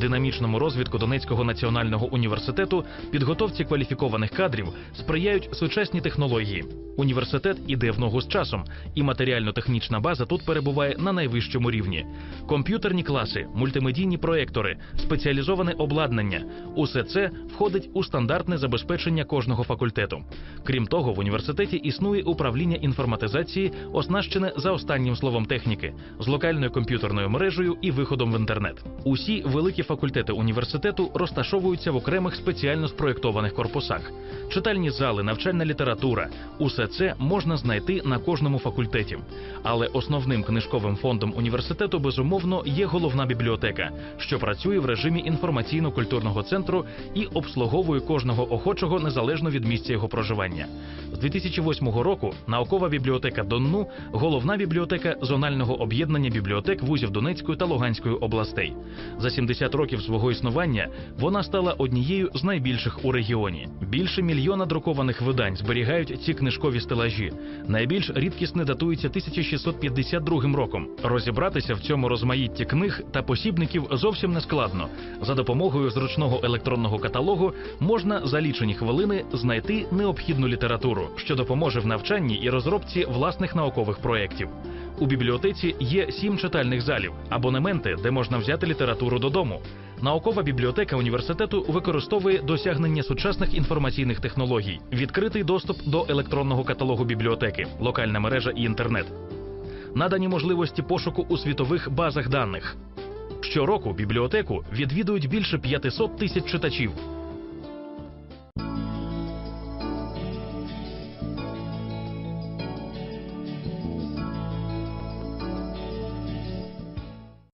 динамічному розвитку Донецького національного університету, підготовці кваліфікованих кадрів сприяють сучасні технології. Університет іде в ногу з часом, і матеріально-технічна база тут перебуває на найвищому рівні. Комп'ютерні класи, мультимедійні проектори, спеціалізоване обладнання усе це входить у стандартне забезпечення кожного факультету. Крім того, в університеті існує управління інформатизації, оснащене за останнім словом техніки, з локальною комп'ютерною мережею і виходом в інтернет. Усі великі факультети університету розташовуються в окремих спеціально спроєктованих корпусах. Читальні зали, навчальна література усе це можна знайти на кожному факультеті. Але основним книжковим фондом університету безумовно є головна бібліотека, що працює в режимі інформаційно-культурного центру і обслуговує кожного охочого незалежно від місця його проживання. З 2008 року наукова бібліотека Донну головна бібліотека зонального об'єднання бібліотек вузів Донецької та Луганської областей. За 70 років свого існування вона стала однією з найбільших у регіоні. Більше мільйона друкованих видань зберігають ці книжкові стелажі. Найбільш рідкісне датується 1652 роком. Розібратися в цьому розмаїтті книг та посібників зовсім не складно. За допомогою зручного електронного каталогу можна за лічені хвилини знайти необхідну літературу, що допоможе в навчанні і розробці власних наукових проєктів. У бібліотеці є сім читальних залів, абонементи, де можна взяти літературу додому. Наукова бібліотека університету використовує досягнення сучасних інформаційних технологій, відкритий доступ до електронного каталогу бібліотеки, локальна мережа і інтернет. Надані можливості пошуку у світових базах даних. Щороку бібліотеку відвідують більше 500 тисяч читачів.